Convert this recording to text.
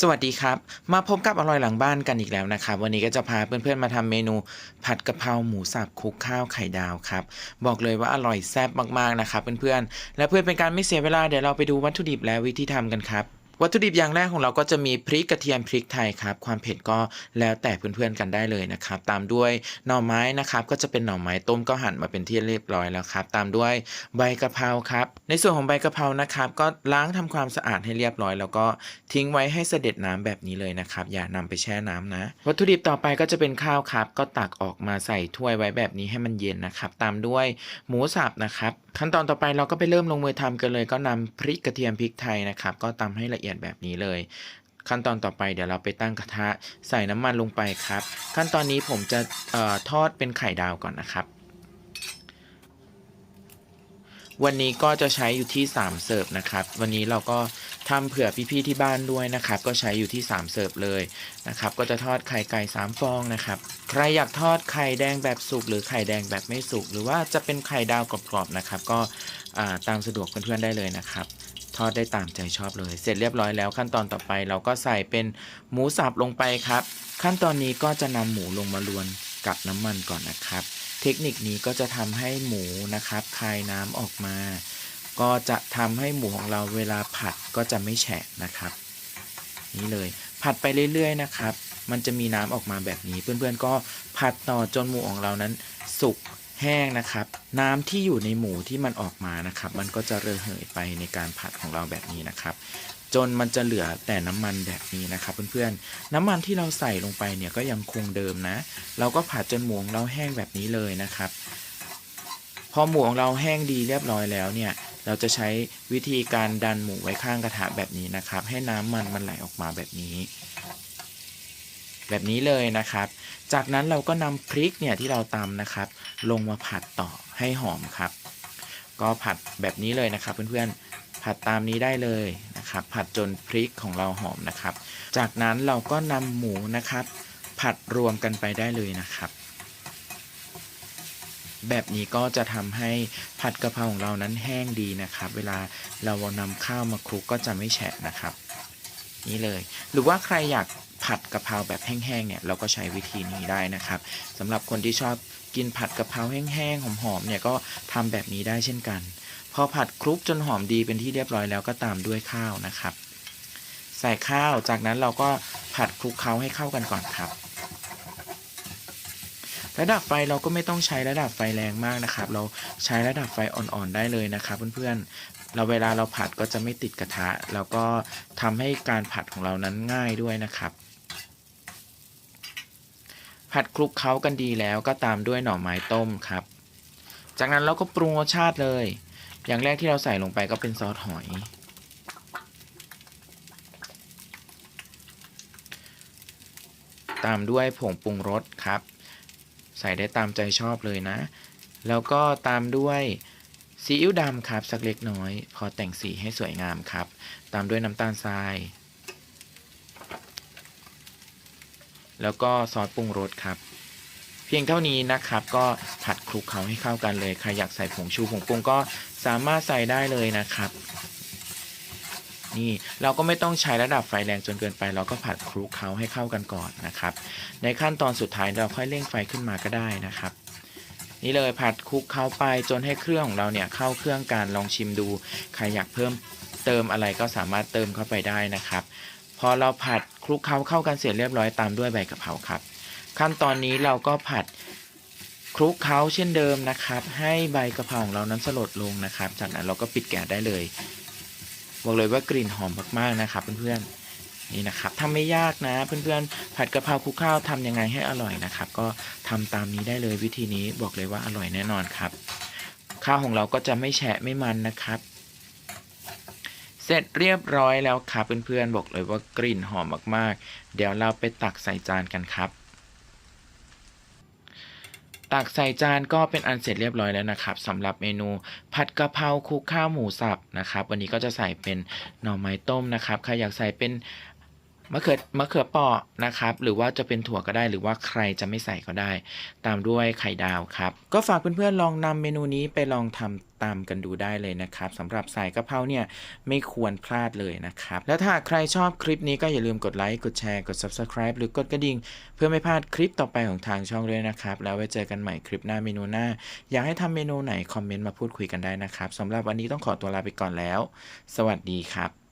สวัสดีครับ มาพบกับอร่อยหลังบ้านกันอีกแล้วนะครับ วันนี้ก็จะพาเพื่อนๆมาทำเมนู ผัดกะเพราหมูสับคลุกข้าวไข่ดาวครับ บอกเลยว่าอร่อยแซ่บมากๆนะครับเพื่อนๆและเพื่อเป็นการไม่เสียเวลาเดี๋ยวเราไปดูวัตถุดิบและวิธีทำกันครับ วัตถุดิบอย่างแรกของเราก็จะมีพริกกระเทียมพริกไทยครับ ความเผ็ดก็แล้วแต่เพื่อนๆกันได้เลยนะครับ ตามด้วยหน่อไม้นะครับ ก็จะเป็นหน่อไม้ต้มก็หั่นมาเป็นที่เรียบร้อยแล้วครับ ตามด้วยใบกะเพราครับ ในส่วนของใบกะเพรานะครับ ก็ล้างทำความสะอาดให้เรียบร้อย แล้วก็ทิ้งไว้ให้เสด็จน้ำแบบนี้เลยนะครับ อย่านำไปแช่น้ำนะ วัตถุดิบต่อไปก็จะเป็นข้าวครับ ก็ตักออกมาใส่ถ้วยไว้แบบนี้ให้มันเย็นนะครับ ตามด้วยหมูสับนะครับ ขั้นตอนต่อไปเราก็ไปเริ่มลงมือทำกันเลย ก็นำพริกกระเทียมพริกไทยนะครับ ก็ตำให้ละเอียดแบบนี้เลย ขั้นตอนต่อไปเดี๋ยวเราไปตั้งกระทะใส่น้ำมันลงไปครับ ขั้นตอนนี้ผมจะออทอดเป็นไข่ดาวก่อนนะครับ วันนี้ก็จะใช้อยู่ที่ 3 เสิร์ฟนะครับ วันนี้เราก็ทำเผื่อพี่ๆที่บ้านด้วยนะครับ ก็ใช้อยู่ที่ 3 เสิร์ฟเลยนะครับ ก็จะทอดไข่ไก่3ฟองนะครับ ใครอยากทอดไข่แดงแบบสุกหรือไข่แดงแบบไม่สุก หรือว่าจะเป็นไข่ดาวกรอบๆนะครับ ก็ตามสะดวกเพื่อนๆได้เลยนะครับทอดได้ตามใจชอบเลย เสร็จเรียบร้อยแล้วขั้นตอนต่อไปเราก็ใส่เป็นหมูสับลงไปครับ ขั้นตอนนี้ก็จะนำหมูลงมาลวนกับน้ำมันก่อนนะครับ เทคนิคนี้ก็จะทำให้หมูนะครับคายน้ำออกมา ก็จะทำให้หมูของเราเวลาผัดก็จะไม่แฉะนะครับ นี่เลยผัดไปเรื่อยๆนะครับ มันจะมีน้ำออกมาแบบนี้ เพื่อนๆก็ผัดต่อจนหมูของเรานั้น สุกแห้งนะครับ น้ำที่อยู่ในหมูที่มันออกมานะครับ มันก็จะระเหยไปในการผัดของเราแบบนี้นะครับ จนมันจะเหลือแต่น้ำมันแบบนี้นะครับเพื่อนๆ น้ำมันที่เราใส่ลงไปเนี่ยก็ยังคงเดิมนะ เราก็ผัดจนหมูของเราแห้งแบบนี้เลยนะครับ พอหมูของเราแห้งดีเรียบร้อยแล้วเนี่ย เราจะใช้วิธีการดันหมูไว้ข้างกระทะแบบนี้นะครับ ให้น้ำมันมันไหลออกมาแบบนี้ แบบนี้เลยนะครับ จากนั้นเราก็นำพริกเนี่ยที่เราตำนะครับ ลงมาผัดต่อให้หอมครับ ก็ผัดแบบนี้เลยนะครับเพื่อนๆ ผัดตามนี้ได้เลย นะครับ ผัดจนพริกของเราหอมนะครับ จากนั้นเราก็นำหมูนะครับ ผัดรวมกันไปได้เลยนะครับ แบบนี้ก็จะทำให้ผัดกะเพราของเรานั้นแห้งดีนะครับ เวลาเรานำข้าวมาคลุกก็จะไม่แฉะนะครับ นี่เลย หรือว่าใครอยาก ผัดกะเพราแบบแห้งๆเนี่ยเราก็ใช้วิธีนี้ได้นะครับสำหรับคนที่ชอบกินผัดกะเพราแห้งๆหอมๆเนี่ยก็ทำแบบนี้ได้เช่นกัน พอผัดคลุกจนหอมดีเป็นที่เรียบร้อยแล้วก็ตามด้วยข้าวนะครับ ใส่ข้าวจากนั้นเราก็ผัดคลุกเคล้าให้เข้ากันก่อนครับ ระดับไฟเราก็ไม่ต้องใช้ระดับไฟแรงมากนะครับ เราใช้ระดับไฟอ่อนๆได้เลยนะครับเพื่อนๆเราเวลาเราผัดก็จะไม่ติดกระทะ แล้วก็ทำให้การผัดของเรานั้นง่ายด้วยนะครับ ผัดคลุกเคล้ากันดีแล้วก็ตามด้วยหน่อไม้ต้มครับ จากนั้นเราก็ปรุงรสชาติเลย อย่างแรกที่เราใส่ลงไปก็เป็นซอสหอย ตามด้วยผงปรุงรสครับ ใส่ได้ตามใจชอบเลยนะ แล้วก็ตามด้วยซีอิ๊วดำครับสักเล็กน้อย พอแต่งสีให้สวยงามครับ ตามด้วยน้ำตาลทราย แล้วก็ซอสปรุงรสครับ เพียงเท่านี้นะครับ ก็ผัดคลุกเคล้าให้เข้ากันเลยใครอยากใส่ผงชูผงปรุงก็สามารถใส่ได้เลยนะครับ นี่เราก็ไม่ต้องใช้ระดับไฟแรงจนเกินไป เราก็ผัดคลุกเคล้าให้เข้ากันก่อนนะครับ ในขั้นตอนสุดท้ายเราค่อยเร่งไฟขึ้นมาก็ได้นะครับนี่เลยผัดคลุกเข้าไปจนให้เครื่องของเราเนี่ยเข้าเครื่องการลองชิมดู ใครอยากเพิ่มเติมอะไรก็สามารถเติมเข้าไปได้นะครับ พอเราผัดคลุกเคล้าเข้ากันเสร็จเรียบร้อยตามด้วยใบกะเพราครับ ขั้นตอนนี้เราก็ผัดคลุกเคล้าเช่นเดิมนะครับ ให้ใบกะเพราของเรานั้นสลดลงนะครับ จากนั้นเราก็ปิดแก๊สได้เลยบอกเลยว่ากลิ่นหอมมากๆนะครับเพื่อนๆนี่นะครับทำไม่ยากนะ เพื่อนๆผัดกะเพราคลุกข้าวทำยังไงให้อร่อยนะครับ ก็ทำตามนี้ได้เลยวิธีนี้บอกเลยว่าอร่อยแน่นอนครับ ข้าวของเราก็จะไม่แฉะไม่มันนะครับ เสร็จเรียบร้อยแล้วครับเพื่อนๆบอกเลยว่ากลิ่นหอมมากๆ เดี๋ยวเราไปตักใส่จานกันครับ ตักใส่จานก็เป็นอันเสร็จเรียบร้อยแล้วนะครับสำหรับเมนูผัดกะเพราคลุกข้าวหมูสับนะครับ วันนี้ก็จะใส่เป็นหน่อไม้ต้มนะครับใครอยากใส่เป็น มะเขือมะเขือเปราะนะครับ หรือว่าจะเป็นถั่วก็ได้ หรือว่าใครจะไม่ใส่ก็ได้ ตามด้วยไข่ดาวครับ ก็ฝากเพื่อนๆลองนำเมนูนี้ไปลองทำตามกันดูได้เลยนะครับสำหรับใส่กะเพราเนี่ยไม่ควรพลาดเลยนะครับ แล้วถ้าใครชอบคลิปนี้ก็อย่าลืมกดไลค์กดแชร์กด subscribe หรือกดกระดิ่ง เพื่อไม่พลาดคลิปต่อไปของทางช่องด้วยนะครับ แล้วไว้เจอกันใหม่คลิปหน้าเมนูหน้า อยากให้ทำเมนูไหนคอมเมนต์มาพูดคุยกันได้นะครับสำหรับวันนี้ต้องขอตัวลาไปก่อนแล้ว สวัสดีครับ